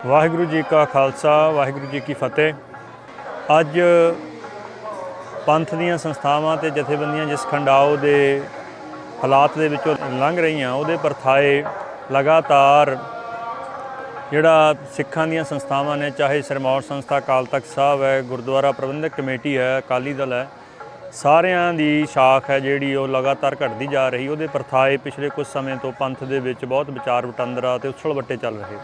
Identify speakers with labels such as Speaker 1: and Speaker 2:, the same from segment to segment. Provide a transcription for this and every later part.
Speaker 1: ਵਾਹਿਗੁਰੂ ਜੀ ਕਾ ਖਾਲਸਾ, ਵਾਹਿਗੁਰੂ ਜੀ ਕੀ ਫਤਿਹ। ਅੱਜ ਪੰਥ ਦੀਆਂ ਸੰਸਥਾਵਾਂ ਤੇ ਜਥੇਬੰਦੀਆਂ ਜਿਸ ਖੰਡਾਓ ਦੇ ਹਾਲਾਤ ਦੇ ਵਿੱਚੋਂ ਲੰਘ ਰਹੀਆਂ, ਉਹਦੇ ਪਰਥਾਏ ਲਗਾਤਾਰ ਜਿਹੜਾ ਸਿੱਖਾਂ ਦੀਆਂ ਸੰਸਥਾਵਾਂ ਨੇ, ਚਾਹੇ ਸਰਮੌਰ ਸੰਸਥਾ, ਅਕਾਲ ਤਖਤ ਸਾਹਿਬ ਹੈ, ਗੁਰਦੁਆਰਾ ਪ੍ਰਬੰਧਕ ਕਮੇਟੀ ਹੈ, ਅਕਾਲੀ ਦਲ ਹੈ, ਸਾਰਿਆਂ ਦੀ ਸ਼ਾਖ ਹੈ ਜਿਹੜੀ ਉਹ ਲਗਾਤਾਰ ਘਟਦੀ ਜਾ ਰਹੀ, ਉਹਦੇ ਪਰਥਾਏ ਪਿਛਲੇ ਕੁਝ ਸਮੇਂ ਤੋਂ ਪੰਥ ਦੇ ਵਿੱਚ ਬਹੁਤ ਵਿਚਾਰ ਵਟਾਂਦਰਾ ਤੇ ਉਛਲ ਵੱਟੇ ਚੱਲ ਰਹੇ।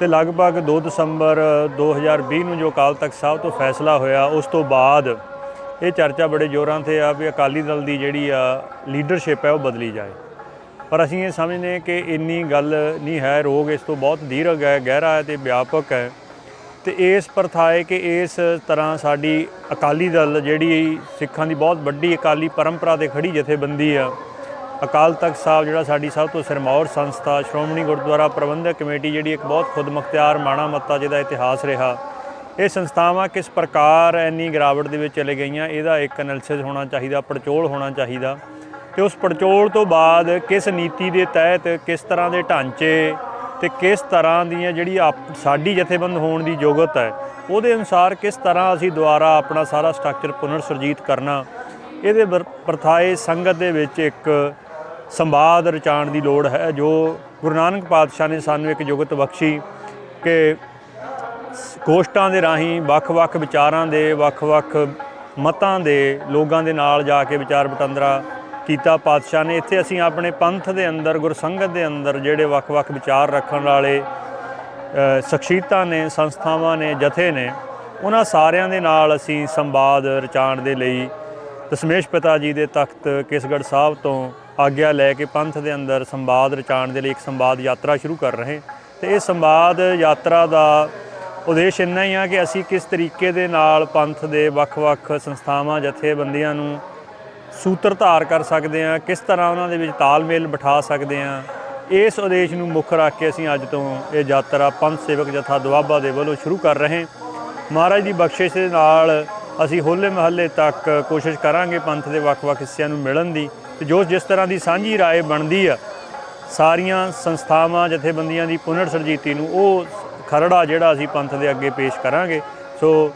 Speaker 1: ਤੇ ਲਗਭਗ 2 ਦਸੰਬਰ 2020 ਨੂੰ ਜੋ ਅਕਾਲ ਤਖਤ ਸਾਹਿਬ ਤੋਂ ਫੈਸਲਾ ਹੋਇਆ, ਉਸ ਤੋਂ ਬਾਅਦ ਇਹ ਚਰਚਾ ਬੜੇ ਜ਼ੋਰਾਂ ਤੇ ਆ ਵੀ ਅਕਾਲੀ ਦਲ ਦੀ ਜਿਹੜੀ ਆ ਲੀਡਰਸ਼ਿਪ ਹੈ, ਉਹ ਬਦਲੀ ਜਾਏ। ਪਰ ਅਸੀਂ ਇਹ ਸਮਝਦੇ ਕਿ ਇੰਨੀ ਗੱਲ ਨਹੀਂ ਹੈ, ਰੋਗ ਇਸ ਤੋਂ ਬਹੁਤ ਦੀਰਘ ਹੈ ਗਹਿਰਾ ਹੈ ਤੇ ਵਿਆਪਕ ਹੈ। ਤੇ ਇਸ ਪ੍ਰਥਾਏ ਕਿ ਇਸ ਤਰ੍ਹਾਂ ਸਾਡੀ ਅਕਾਲੀ ਦਲ ਜਿਹੜੀ ਸਿੱਖਾਂ ਦੀ ਬਹੁਤ ਵੱਡੀ ਅਕਾਲੀ ਪਰੰਪਰਾ ਤੇ ਖੜੀ ਜਥੇਬੰਦੀ ਆ ਅਕਾਲ ਤਖਤ ਸਾਹਿਬ, ਜਿਹੜਾ ਸਾਡੀ ਸਭ ਤੋਂ ਸਿਰਮੌਰ ਸੰਸਥਾ, ਸ਼੍ਰੋਮਣੀ ਗੁਰਦੁਆਰਾ ਪ੍ਰਬੰਧਕ ਕਮੇਟੀ, ਜਿਹੜੀ ਇੱਕ ਬਹੁਤ ਖੁਦਮੁਖਤਿਆਰ, ਮਾਣਾ ਮੱਤਾ, ਜਿਹਦਾ ਇਤਿਹਾਸ ਰਿਹਾ, ਇਹ ਸੰਸਥਾਵਾਂ ਕਿਸ ਪ੍ਰਕਾਰ ਇੰਨੀ ਗਿਰਾਵਟ ਦੇ ਵਿੱਚ ਚਲੇ ਗਈਆਂ, ਇਹਦਾ ਇੱਕ ਐਨਾਲਿਸਿਸ ਹੋਣਾ ਚਾਹੀਦਾ, ਪੜਚੋਲ ਹੋਣਾ ਚਾਹੀਦਾ ਤੇ ਉਸ ਪੜਚੋਲ ਤੋਂ ਬਾਅਦ ਕਿਸ ਨੀਤੀ ਦੇ ਤਹਿਤ ਕਿਸ ਤਰ੍ਹਾਂ ਦੇ ਢਾਂਚੇ ਤੇ ਕਿਸ ਤਰ੍ਹਾਂ ਦੀਆਂ ਜਿਹੜੀ ਆਪ- ਸਾਡੀ ਜਥੇਬੰਦ ਹੋਣ ਦੀ ਯੋਗਤ ਹੈ, ਉਹਦੇ ਅਨੁਸਾਰ ਕਿਸ ਤਰ੍ਹਾਂ ਅਸੀਂ ਦੁਬਾਰਾ ਆਪਣਾ ਸਾਰਾ ਸਟਰਕਚਰ ਪੁਨਰ ਸੁਰਜੀਤ ਕਰਨਾ, ਇਹਦੇ ਵਰ- ਪ੍ਰਥਾਏ ਸੰਗਤ ਦੇ ਵਿੱਚ ਇੱਕ ਸੰਵਾਦ ਰਚਾਉਣ ਦੀ ਲੋੜ ਹੈ, ਜੋ ਗੁਰੂ ਨਾਨਕ ਪਾਤਸ਼ਾਹ ਨੇ ਸਾਨੂੰ ਇੱਕ ਯੁਗਤ ਬਖਸ਼ੀ ਕਿ ਗੋਸ਼ਟਾਂ ਦੇ ਰਾਹੀਂ ਵੱਖ-ਵੱਖ ਵਿਚਾਰਾਂ ਦੇ, ਵੱਖ-ਵੱਖ ਮਤਾਂ ਦੇ, ਲੋਕਾਂ ਦੇ ਨਾਲ ਜਾ ਕੇ ਵਿਚਾਰ ਵਟਾਂਦਰਾ ਕੀਤਾ। ਪਾਤਸ਼ਾਹ ਨੇ ਇੱਥੇ ਅਸੀਂ ਆਪਣੇ ਪੰਥ ਦੇ ਅੰਦਰ, ਗੁਰਸੰਗਤ ਦੇ ਅੰਦਰ ਜਿਹੜੇ ਵੱਖ-ਵੱਖ ਵਿਚਾਰ ਰੱਖਣ ਵਾਲੇ ਸ਼ਖਸੀਅਤਾਂ ਨੇ, ਸੰਸਥਾਵਾਂ ਨੇ, ਜਥੇ ਨੇ, ਉਹਨਾਂ ਸਾਰਿਆਂ ਦੇ ਨਾਲ ਅਸੀਂ ਸੰਵਾਦ ਰਚਾਉਣ ਦੇ ਲਈ ਦਸ਼ਮੇਸ਼ ਪਿਤਾ ਜੀ ਦੇ ਤਖਤ ਕਿਸਗੜ੍ਹ ਸਾਹਿਬ ਤੋਂ ਆਗਿਆ ਲੈ ਕੇ ਪੰਥ ਦੇ ਅੰਦਰ ਸੰਵਾਦ ਰਚਾਉਣ ਦੇ ਲਈ ਇੱਕ ਸੰਵਾਦ ਯਾਤਰਾ ਸ਼ੁਰੂ ਕਰ ਰਹੇ ਤੇ ਇਹ ਸੰਵਾਦ ਯਾਤਰਾ ਦਾ ਉਦੇਸ਼ ਇੰਨਾ ਹੀ ਆ ਕਿ ਅਸੀਂ ਕਿਸ ਤਰੀਕੇ ਦੇ ਨਾਲ ਪੰਥ ਦੇ ਵੱਖ-ਵੱਖ ਸੰਸਥਾਵਾਂ, ਜਥੇਬੰਦੀਆਂ ਨੂੰ ਸੂਤਰ ਧਾਰ ਕਰ ਸਕਦੇ ਹਾਂ, ਕਿਸ ਤਰ੍ਹਾਂ ਉਹਨਾਂ ਦੇ ਵਿੱਚ ਤਾਲਮੇਲ ਬਿਠਾ ਸਕਦੇ ਹਾਂ, ਇਸ ਉਦੇਸ਼ ਨੂੰ ਮੁੱਖ ਰੱਖ ਕੇ ਅਸੀਂ ਅੱਜ ਤੋਂ ਇਹ ਯਾਤਰਾ ਪੰਥ ਸੇਵਕ ਜਥਾ ਦੁਆਬਾ ਦੇ ਵੱਲੋਂ ਸ਼ੁਰੂ ਕਰ ਰਹੇ ਮਹਾਰਾਜ ਦੀ ਬਖਸ਼ਿਸ਼ ਦੇ ਨਾਲ ਅਸੀਂ ਹੋਲੇ ਮਹੱਲੇ ਤੱਕ ਕੋਸ਼ਿਸ਼ ਕਰਾਂਗੇ ਪੰਥ ਦੇ ਵੱਖ-ਵੱਖ ਹਿੱਸਿਆਂ ਨੂੰ ਮਿਲਣ ਦੀ। ਤੇ ਜੋ ਜਿਸ ਤਰ੍ਹਾਂ ਦੀ ਸਾਂਝੀ ਰਾਏ ਬਣਦੀ ਆ, ਸਾਰੀਆਂ ਸੰਸਥਾਵਾਂ, ਜਥੇਬੰਦੀਆਂ ਦੀ ਪੁਨਰ ਸਰਜੀਤੀ ਨੂੰ ਉਹ ਖਰੜਾ ਜਿਹੜਾ ਅਸੀਂ ਪੰਥ ਦੇ ਅੱਗੇ ਪੇਸ਼ ਕਰਾਂਗੇ। ਸੋ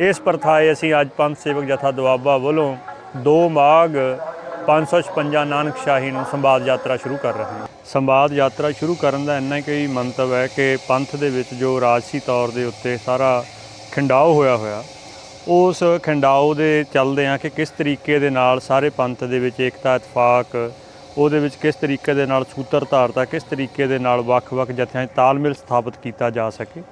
Speaker 1: ਇਸ ਪ੍ਰਥਾਏ ਅਸੀਂ ਅੱਜ ਪੰਥ ਸੇਵਕ ਜਥਾ ਦੁਆਬਾ ਵੱਲੋਂ 2 ਮਾਘ 556 ਨਾਨਕ ਸ਼ਾਹੀ ਨੂੰ ਸੰਵਾਦ ਯਾਤਰਾ ਸ਼ੁਰੂ ਕਰ ਰਹੇ ਹਾਂ। ਸੰਵਾਦ ਯਾਤਰਾ ਸ਼ੁਰੂ ਕਰਨ ਦਾ ਇੰਨਾ ਹੀ ਮੰਤਵ ਹੈ ਕਿ ਪੰਥ ਦੇ ਵਿੱਚ ਜੋ ਰਾਜਸੀ ਤੌਰ ਦੇ ਉੱਤੇ ਸਾਰਾ ਖਿੰਡਾਓ ਹੋਇਆ ਹੋਇਆ ਉਸ ਖਿੰਡਾਓ ਦੇ ਚੱਲਦੇ ਆ ਕਿ ਕਿਸ ਤਰੀਕੇ ਦੇ ਨਾਲ ਸਾਰੇ ਪੰਥ ਦੇ ਵਿੱਚ ਏਕਤਾ, ਇਤਫਾਕ, ਉਹਦੇ ਵਿੱਚ ਕਿਸ ਤਰੀਕੇ ਦੇ ਨਾਲ ਸੂਤਰ ਧਾਰਤਾ ਕਿਸ ਤਰੀਕੇ ਦੇ ਨਾਲ ਵੱਖ-ਵੱਖ ਜਥਿਆਂ 'ਚ ਤਾਲਮੇਲ ਸਥਾਪਿਤ ਕੀਤਾ ਜਾ ਸਕੇ,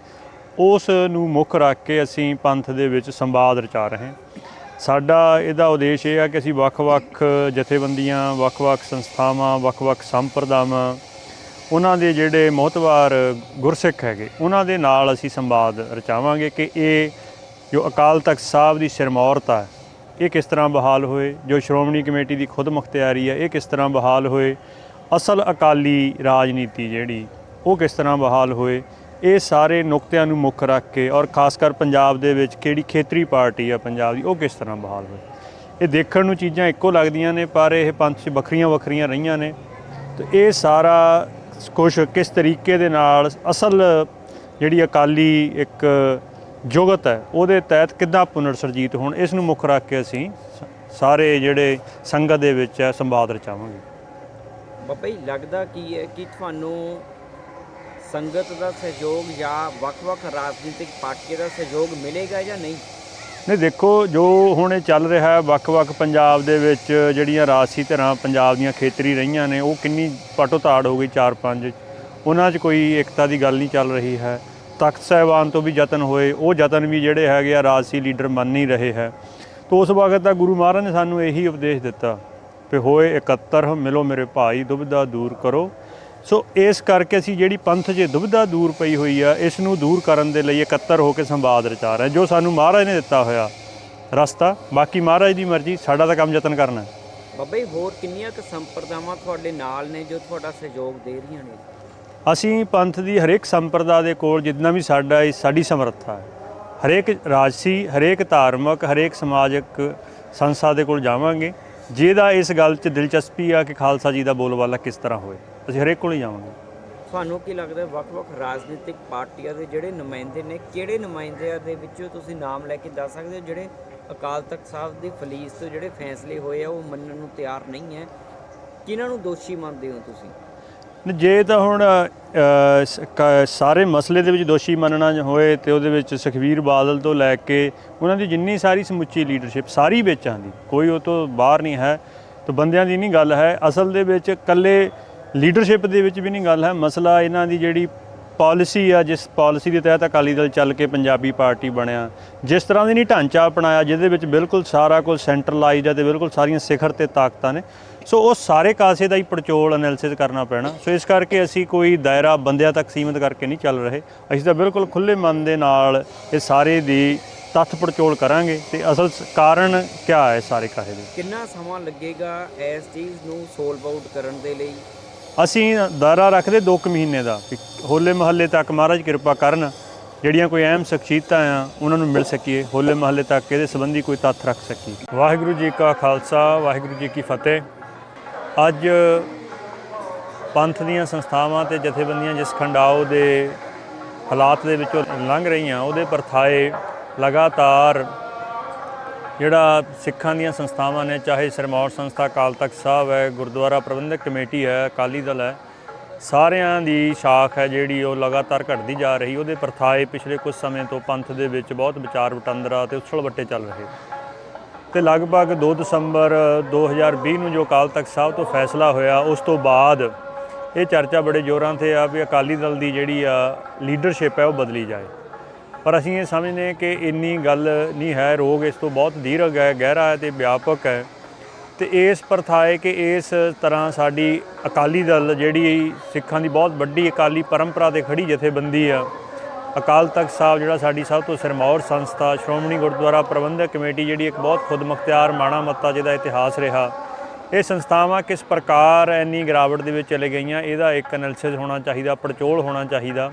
Speaker 1: ਉਸ ਨੂੰ ਮੁੱਖ ਰੱਖ ਕੇ ਅਸੀਂ ਪੰਥ ਦੇ ਵਿੱਚ ਸੰਵਾਦ ਰਚਾ ਰਹੇ ਹਾਂ। ਸਾਡਾ ਇਹਦਾ ਉਦੇਸ਼ ਇਹ ਆ ਕਿ ਅਸੀਂ ਵੱਖ-ਵੱਖ ਜਥੇਬੰਦੀਆਂ, ਵੱਖ-ਵੱਖ ਸੰਸਥਾਵਾਂ, ਵੱਖ-ਵੱਖ ਸੰਪਰਦਾਵਾਂ, ਉਹਨਾਂ ਦੇ ਜਿਹੜੇ ਮੋਹਤਵਾਰ ਗੁਰਸਿੱਖ ਹੈਗੇ, ਉਹਨਾਂ ਦੇ ਨਾਲ ਅਸੀਂ ਸੰਵਾਦ ਰਚਾਵਾਂਗੇ ਕਿ ਇਹ ਜੋ ਅਕਾਲ ਤਖਤ ਸਾਹਿਬ ਦੀ ਸਿਰਮੌਰਤ ਹੈ ਇਹ ਕਿਸ ਤਰ੍ਹਾਂ ਬਹਾਲ ਹੋਏ? ਜੋ ਸ਼੍ਰੋਮਣੀ ਕਮੇਟੀ ਦੀ ਖੁਦ ਮੁਖਤਿਆਰੀ ਹੈ ਇਹ ਕਿਸ ਤਰ੍ਹਾਂ ਬਹਾਲ ਹੋਏ? ਅਸਲ ਅਕਾਲੀ ਰਾਜਨੀਤੀ ਜਿਹੜੀ, ਉਹ ਕਿਸ ਤਰ੍ਹਾਂ ਬਹਾਲ ਹੋਏ? ਇਹ ਸਾਰੇ ਨੁਕਤਿਆਂ ਨੂੰ ਮੁੱਖ ਰੱਖ ਕੇ ਔਰ ਖਾਸ ਕਰ ਪੰਜਾਬ ਦੇ ਵਿੱਚ ਕਿਹੜੀ ਖੇਤਰੀ ਪਾਰਟੀ ਆ ਪੰਜਾਬ ਦੀ, ਉਹ ਕਿਸ ਤਰ੍ਹਾਂ ਬਹਾਲ ਹੋਏ? ਇਹ ਦੇਖਣ ਨੂੰ ਚੀਜ਼ਾਂ ਇੱਕੋ ਲੱਗਦੀਆਂ ਨੇ, ਪਰ ਇਹ ਪੰਥ 'ਚ ਵੱਖਰੀਆਂ ਵੱਖਰੀਆਂ ਰਹੀਆਂ ਨੇ। ਤੇ ਇਹ ਸਾਰਾ ਕੁਛ ਕਿਸ ਤਰੀਕੇ ਦੇ ਨਾਲ ਅਸਲ ਜਿਹੜੀ ਅਕਾਲੀ ਇੱਕ ਜੁਗਤ ਹੈ ਉਹਦੇ ਤਹਿਤ ਕਿੱਦਾਂ ਪੁਨਰ ਸਰਜੀਤ ਹੋਣ ਇਸ ਨੂੰ ਮੁੱਖ ਰੱਖ ਕੇ ਅਸੀਂ ਸਾਰੇ ਜਿਹੜੇ ਸੰਗਤ ਦੇ ਵਿੱਚ ਹੈ ਸੰਵਾਦ ਰਚਾਵਾਂਗੇ।
Speaker 2: ਬਾਬਾ ਜੀ ਲੱਗਦਾ ਕੀ ਹੈ ਕਿ ਤੁਹਾਨੂੰ ਸੰਗਤ ਦਾ ਸਹਿਯੋਗ ਜਾਂ ਵੱਖ-ਵੱਖ ਰਾਜਨੀਤਿਕ ਪਾਰਟੀਆਂ ਦਾ ਸਹਿਯੋਗ ਮਿਲੇਗਾ ਜਾਂ ਨਹੀਂ?
Speaker 1: ਨਹੀਂ ਦੇਖੋ ਜੋ ਹੁਣ ਇਹ ਚੱਲ ਰਿਹਾ ਹੈ ਵੱਖ-ਵੱਖ ਪੰਜਾਬ ਦੇ ਵਿੱਚ ਜਿਹੜੀਆਂ ਰਾਜਸੀ ਧਿਰਾਂ ਪੰਜਾਬ ਦੀਆਂ ਖੇਤਰੀ ਰਹੀਆਂ ਨੇ ਉਹ ਕਿੰਨੀ ਪਾਟੋ ਤਾੜ ਹੋ ਗਈ 4-5 ਉਹਨਾਂ 'ਚ ਕੋਈ ਏਕਤਾ ਦੀ ਗੱਲ ਨਹੀਂ ਚੱਲ ਰਹੀ ਹੈ। ਤਖਤ ਸਾਹਿਬਾਨ ਤੋਂ ਵੀ ਯਤਨ ਹੋਏ, ਉਹ ਯਤਨ ਵੀ ਜਿਹੜੇ ਹੈਗੇ ਆ ਰਾਜਸੀ ਲੀਡਰ ਮੰਨ ਨਹੀਂ ਰਹੇ ਹੈ। ਤੋ ਉਸ ਵਕਤ ਤਾਂ ਗੁਰੂ ਮਹਾਰਾਜ ਨੇ ਸਾਨੂੰ ਇਹੀ ਉਪਦੇਸ਼ ਦਿੱਤਾ ਕਿ ਹੋਏ ਇਕੱਤਰ, ਮਿਲੋ ਮੇਰੇ ਭਾਈ, ਦੁਬਿਧਾ ਦੂਰ ਕਰੋ। ਸੋ ਇਸ ਕਰਕੇ ਅਸੀਂ ਜਿਹੜੀ ਪੰਥ 'ਚ ਦੁਬਿਧਾ ਦੂਰ ਪਈ ਹੋਈ ਆ, ਇਸ ਨੂੰ ਦੂਰ ਕਰਨ ਦੇ ਲਈ ਇਕੱਤਰ ਹੋ ਕੇ ਸੰਵਾਦ ਰਚਾ ਰਹੇ ਜੋ ਸਾਨੂੰ ਮਹਾਰਾਜ ਨੇ ਦਿੱਤਾ ਹੋਇਆ ਰਸਤਾ। ਬਾਕੀ ਮਹਾਰਾਜ ਦੀ ਮਰਜ਼ੀ, ਸਾਡਾ ਤਾਂ ਕੰਮ ਯਤਨ ਕਰਨਾ
Speaker 2: ਬਾਬਾ ਜੀ, ਹੋਰ ਕਿੰਨੀਆਂ ਕੁ ਸੰਪਰਦਾਵਾਂ ਤੁਹਾਡੇ ਨਾਲ ਨੇ ਜੋ ਤੁਹਾਡਾ ਸਹਿਯੋਗ ਦੇ ਰਹੀਆਂ ਨੇ?
Speaker 1: ਅਸੀਂ ਪੰਥ ਦੀ ਹਰੇਕ ਸੰਪਰਦਾ ਦੇ ਕੋਲ ਜਿੰਨਾ ਵੀ ਸਾਡਾ ਸਾਡੀ ਸਮਰੱਥਾ ਹੈ, ਹਰੇਕ ਰਾਜਸੀ, ਹਰੇਕ ਧਾਰਮਿਕ, ਹਰੇਕ ਸਮਾਜਿਕ ਸੰਸਥਾ ਦੇ ਕੋਲ ਜਾਵਾਂਗੇ। ਜਿਹਦਾ ਇਸ ਗੱਲ 'ਚ ਦਿਲਚਸਪੀ ਆ ਕਿ ਖਾਲਸਾ ਜੀ ਦਾ ਬੋਲਬਾਲਾ ਕਿਸ ਤਰ੍ਹਾਂ ਹੋਏ, ਅਸੀਂ ਹਰੇਕ ਕੋਲ ਹੀ ਜਾਵਾਂਗੇ।
Speaker 2: ਤੁਹਾਨੂੰ ਕੀ ਲੱਗਦਾ ਵੱਖ-ਵੱਖ ਰਾਜਨੀਤਿਕ ਪਾਰਟੀਆਂ ਦੇ ਜਿਹੜੇ ਨੁਮਾਇੰਦੇ ਨੇ, ਕਿਹੜੇ ਨੁਮਾਇੰਦਿਆਂ ਦੇ ਵਿੱਚੋਂ ਤੁਸੀਂ ਨਾਮ ਲੈ ਕੇ ਦੱਸ ਸਕਦੇ ਹੋ, ਜਿਹੜੇ ਅਕਾਲ ਤਖਤ ਸਾਹਿਬ ਦੀ ਫਲੀਸ ਤੋਂ ਜਿਹੜੇ ਫੈਸਲੇ ਹੋਏ ਆ, ਉਹ ਮੰਨਣ ਨੂੰ ਤਿਆਰ ਨਹੀਂ ਹੈ? ਕਿਹਨਾਂ ਨੂੰ ਦੋਸ਼ੀ ਮੰਨਦੇ ਹੋ ਤੁਸੀਂ?
Speaker 1: ਜੇ ਤਾਂ ਹੁਣ ਕ- ਸਾਰੇ ਮਸਲੇ ਦੇ ਵਿੱਚ ਦੋਸ਼ੀ ਮੰਨਣਾ ਹੋਏ ਤੇ ਉਹਦੇ ਵਿੱਚ ਸੁਖਵੀਰ ਬਾਦਲ ਤੋਂ ਲੈ ਕੇ ਉਹਨਾਂ ਦੀ ਜਿੰਨੀ ਸਾਰੀ ਸਮੁੱਚੀ ਲੀਡਰਸ਼ਿਪ ਸਾਰੀ ਵਿੱਚ ਆਂਦੀ ਕੋਈ ਉਹ ਤੋਂ ਬਾਹਰ ਨਹੀਂ ਹੈ, ਤਾਂ ਬੰਦਿਆਂ ਦੀ ਨਹੀਂ ਗੱਲ ਹੈ, ਅਸਲ ਦੇ ਵਿੱਚ ਇਕੱਲੇ ਲੀਡਰਸ਼ਿਪ ਦੇ ਵਿੱਚ ਵੀ ਨਹੀਂ ਗੱਲ ਹੈ, ਮਸਲਾ ਇਹਨਾਂ ਦੀ ਜਿਹੜੀ ਪਾਲਿਸੀ ਆ, ਜਿਸ ਪਾਲਿਸੀ ਦੇ ਤਹਿਤ ਅਕਾਲੀ ਦਲ ਚੱਲ ਕੇ ਪੰਜਾਬੀ ਪਾਰਟੀ ਬਣਿਆ, ਜਿਸ ਤਰ੍ਹਾਂ ਦੀ ਨਹੀਂ ਢਾਂਚਾ ਅਪਣਾਇਆ, ਜਿਹਦੇ ਵਿੱਚ ਬਿਲਕੁਲ ਸਾਰਾ ਕੁਝ ਸੈਂਟਰਲਾਈਜ਼ਡ ਹੈ ਤੇ ਬਿਲਕੁਲ ਸਾਰੀਆਂ ਸਿਖਰ ਤੇ ਤਾਕਤਾਂ ਨੇ ਸੋ ਉਹ ਸਾਰੇ ਕਾਸੇ ਦਾ ਹੀ ਪੜਚੋਲ ਐਨਾਲਿਸਿਸ ਕਰਨਾ ਪੈਣਾ। ਸੋ ਇਸ ਕਰਕੇ ਅਸੀਂ ਕੋਈ ਦਾਇਰਾ ਬੰਦਿਆਂ ਤੱਕ ਸੀਮਿਤ ਕਰਕੇ ਨਹੀਂ ਚੱਲ ਰਹੇ। ਅਸੀਂ ਤਾਂ ਬਿਲਕੁਲ ਖੁੱਲੇ ਮਨ ਦੇ ਨਾਲ ਇਹ ਸਾਰੇ ਦੀ ਤੱਥ ਪੜਚੋਲ ਕਰਾਂਗੇ ਤੇ ਅਸਲ ਕਾਰਨ ਕੀ ਹੈ ਸਾਰੇ ਕਾਸੇ ਦੇ?
Speaker 2: ਕਿੰਨਾ ਸਮਾਂ ਲੱਗੇਗਾ ਇਸ ਚੀਜ਼ ਨੂੰ ਸੋਲਵ ਆਊਟ ਕਰਨ ਦੇ ਲਈ?
Speaker 1: ਅਸੀਂ ਦਾਇਰਾ ਰੱਖਦੇ 2 ਮਹੀਨੇ ਦਾ। ਹੋਲੇ ਮਹੱਲੇ ਤੱਕ ਮਹਾਰਾਜ ਕਿਰਪਾ ਕਰਨ ਜਿਹੜੀਆਂ ਕੋਈ ਅਹਿਮ ਸ਼ਖਸੀਅਤਾਂ ਆ ਉਹਨਾਂ ਨੂੰ ਮਿਲ ਸਕੀਏ। ਹੋਲੇ ਮਹੱਲੇ ਤੱਕ ਇਹਦੇ ਸੰਬੰਧੀ ਕੋਈ ਤੱਥ ਰੱਖ ਸਕੀਏ। ਵਾਹਿਗੁਰੂ ਜੀ ਕਾ ਖਾਲਸਾ ਵਾਹਿਗੁਰੂ ਜੀ ਕੀ ਫਤਿਹ। ਅੱਜ ਪੰਥ ਦੀਆਂ ਸੰਸਥਾਵਾਂ ਤੇ ਜਥੇਬੰਦੀਆਂ ਜਿਸ ਖੰਡਾਓ ਦੇ ਹਾਲਾਤ ਦੇ ਵਿੱਚੋਂ ਲੰਘ ਰਹੀਆਂ, ਉਹਦੇ ਪਰਥਾਏ ਲਗਾਤਾਰ ਜਿਹੜਾ ਸਿੱਖਾਂ ਦੀਆਂ ਸੰਸਥਾਵਾਂ ਨੇ, ਚਾਹੇ ਸਿਰਮੌਰ ਸੰਸਥਾ, ਅਕਾਲ ਤਖਤ ਸਾਹਿਬ ਹੈ, ਗੁਰਦੁਆਰਾ ਪ੍ਰਬੰਧਕ ਕਮੇਟੀ ਹੈ, ਅਕਾਲੀ ਦਲ ਹੈ, ਸਾਰਿਆਂ ਦੀ ਸ਼ਾਖ ਹੈ ਜਿਹੜੀ ਉਹ ਲਗਾਤਾਰ ਘਟਦੀ ਜਾ ਰਹੀ, ਉਹਦੇ ਪਰਥਾਏ ਪਿਛਲੇ ਕੁਝ ਸਮੇਂ ਤੋਂ ਪੰਥ ਦੇ ਵਿੱਚ ਬਹੁਤ ਵਿਚਾਰ ਵਟਾਂਦਰਾ ਤੇ ਉਛਲ ਵੱਟੇ ਚੱਲ ਰਹੇ। ਤੇ ਲਗਭਗ 2 ਦਸੰਬਰ 2020 ਨੂੰ ਜੋ ਅਕਾਲ ਤਖਤ ਸਾਹਿਬ ਤੋਂ ਫੈਸਲਾ ਹੋਇਆ, ਉਸ ਤੋਂ ਬਾਅਦ ਇਹ ਚਰਚਾ ਬੜੇ ਜ਼ੋਰਾਂ ਤੇ ਆ ਵੀ ਅਕਾਲੀ ਦਲ ਦੀ ਜਿਹੜੀ ਆ ਲੀਡਰਸ਼ਿਪ ਹੈ, ਉਹ ਬਦਲੀ ਜਾਏ। ਪਰ ਅਸੀਂ ਇਹ ਸਮਝਦੇ ਹਾਂ ਕਿ ਇੰਨੀ ਗੱਲ ਨਹੀਂ ਹੈ, ਰੋਗ ਇਸ ਤੋਂ ਬਹੁਤ ਦੀਰਘ ਹੈ ਗਹਿਰਾ ਹੈ ਤੇ ਵਿਆਪਕ ਹੈ। ਤੇ ਇਸ ਪ੍ਰਥਾ ਹੈ ਕਿ ਇਸ ਤਰ੍ਹਾਂ ਸਾਡੀ ਅਕਾਲੀ ਦਲ ਜਿਹੜੀ ਸਿੱਖਾਂ ਦੀ ਬਹੁਤ ਵੱਡੀ ਅਕਾਲੀ ਪਰੰਪਰਾ ਤੇ ਖੜੀ ਜਥੇਬੰਦੀ ਆ ਅਕਾਲ ਤਖਤ ਸਾਹਿਬ, ਜਿਹੜਾ ਸਾਡੀ ਸਭ ਤੋਂ ਸਿਰਮੌਰ ਸੰਸਥਾ, ਸ਼੍ਰੋਮਣੀ ਗੁਰਦੁਆਰਾ ਪ੍ਰਬੰਧਕ ਕਮੇਟੀ, ਜਿਹੜੀ ਇੱਕ ਬਹੁਤ ਖੁਦਮੁਖਤਿਆਰ ਮਾਣਾ ਮੱਤਾ ਜਿਹਦਾ ਇਤਿਹਾਸ ਰਿਹਾ, ਇਹ ਸੰਸਥਾਵਾਂ ਕਿਸ ਪ੍ਰਕਾਰ ਇੰਨੀ ਗਿਰਾਵਟ ਦੇ ਵਿੱਚ ਚਲੇ ਗਈਆਂ, ਇਹਦਾ ਇੱਕ ਐਨਾਲਿਸਿਸ ਹੋਣਾ ਚਾਹੀਦਾ, ਪੜਚੋਲ ਹੋਣਾ ਚਾਹੀਦਾ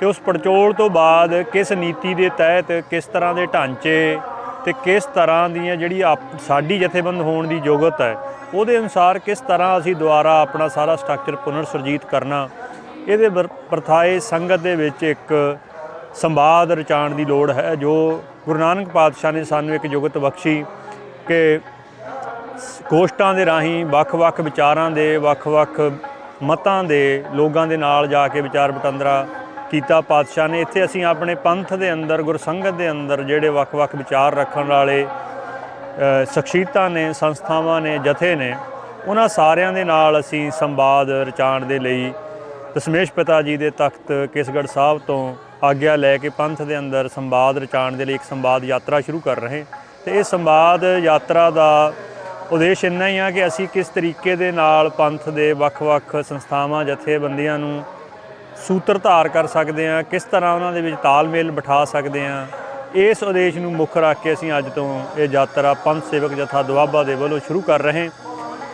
Speaker 1: ਤੇ ਉਸ ਪੜਚੋਲ ਤੋਂ ਬਾਅਦ ਕਿਸ ਨੀਤੀ ਦੇ ਤਹਿਤ ਕਿਸ ਤਰ੍ਹਾਂ ਦੇ ਢਾਂਚੇ ਤੇ ਕਿਸ ਤਰ੍ਹਾਂ ਦੀਆਂ ਜਿਹੜੀ ਆਪ- ਸਾਡੀ ਜਥੇਬੰਦ ਹੋਣ ਦੀ ਯੋਗਤ ਹੈ, ਉਹਦੇ ਅਨੁਸਾਰ ਕਿਸ ਤਰ੍ਹਾਂ ਅਸੀਂ ਦੁਬਾਰਾ ਆਪਣਾ ਸਾਰਾ ਸਟਰਕਚਰ ਪੁਨਰ ਸੁਰਜੀਤ ਕਰਨਾ, ਇਹਦੇ ਵਰ- ਪ੍ਰਥਾਏ ਸੰਗਤ ਦੇ ਵਿੱਚ ਇੱਕ ਸੰਵਾਦ ਰਚਾਉਣ ਦੀ ਲੋੜ ਹੈ, ਜੋ ਗੁਰੂ ਨਾਨਕ ਪਾਤਸ਼ਾਹ ਨੇ ਸਾਨੂੰ ਇੱਕ ਯੁਗਤ ਬਖਸ਼ੀ ਕਿ ਗੋਸ਼ਟਾਂ ਦੇ ਰਾਹੀਂ ਵੱਖ-ਵੱਖ ਵਿਚਾਰਾਂ ਦੇ ਵੱਖ-ਵੱਖ ਮਤਾਂ ਦੇ ਲੋਕਾਂ ਦੇ ਨਾਲ ਜਾ ਕੇ ਵਿਚਾਰ ਵਟਾਂਦਰਾ ਕੀਤਾ। ਪਾਤਸ਼ਾਹ ਨੇ ਇੱਥੇ ਅਸੀਂ ਆਪਣੇ ਪੰਥ ਦੇ ਅੰਦਰ ਗੁਰਸੰਗਤ ਦੇ ਅੰਦਰ ਜਿਹੜੇ ਵੱਖ-ਵੱਖ ਵਿਚਾਰ ਰੱਖਣ ਵਾਲੇ ਸ਼ਖਸੀਅਤਾਂ ਨੇ, ਸੰਸਥਾਵਾਂ ਨੇ, ਜਥੇ ਨੇ, ਉਹਨਾਂ ਸਾਰਿਆਂ ਦੇ ਨਾਲ ਅਸੀਂ ਸੰਵਾਦ ਰਚਾਉਣ ਦੇ ਲਈ ਦਸ਼ਮੇਸ਼ ਪਿਤਾ ਜੀ ਦੇ ਤਖਤ ਕੇਸਗੜ੍ਹ ਸਾਹਿਬ ਤੋਂ ਆਗਿਆ ਲੈ ਕੇ ਪੰਥ ਦੇ ਅੰਦਰ ਸੰਵਾਦ ਰਚਾਉਣ ਦੇ ਲਈ ਇੱਕ ਸੰਵਾਦ ਯਾਤਰਾ ਸ਼ੁਰੂ ਕਰ ਰਹੇ ਤੇ ਇਹ ਸੰਵਾਦ ਯਾਤਰਾ ਦਾ ਉਦੇਸ਼ ਇੰਨਾ ਹੀ ਆ ਕਿ ਅਸੀਂ ਕਿਸ ਤਰੀਕੇ ਦੇ ਨਾਲ ਪੰਥ ਦੇ ਵੱਖ-ਵੱਖ ਸੰਸਥਾਵਾਂ, ਜਥੇਬੰਦੀਆਂ ਨੂੰ ਸੂਤਰ ਧਾਰ ਕਰ ਸਕਦੇ ਹਾਂ, ਕਿਸ ਤਰ੍ਹਾਂ ਉਹਨਾਂ ਦੇ ਵਿੱਚ ਤਾਲਮੇਲ ਬਿਠਾ ਸਕਦੇ ਹਾਂ, ਇਸ ਉਦੇਸ਼ ਨੂੰ ਮੁੱਖ ਰੱਖ ਕੇ ਅਸੀਂ ਅੱਜ ਤੋਂ ਇਹ ਯਾਤਰਾ ਪੰਥ ਸੇਵਕ ਜਥਾ ਦੁਆਬਾ ਦੇ ਵੱਲੋਂ ਸ਼ੁਰੂ ਕਰ ਰਹੇ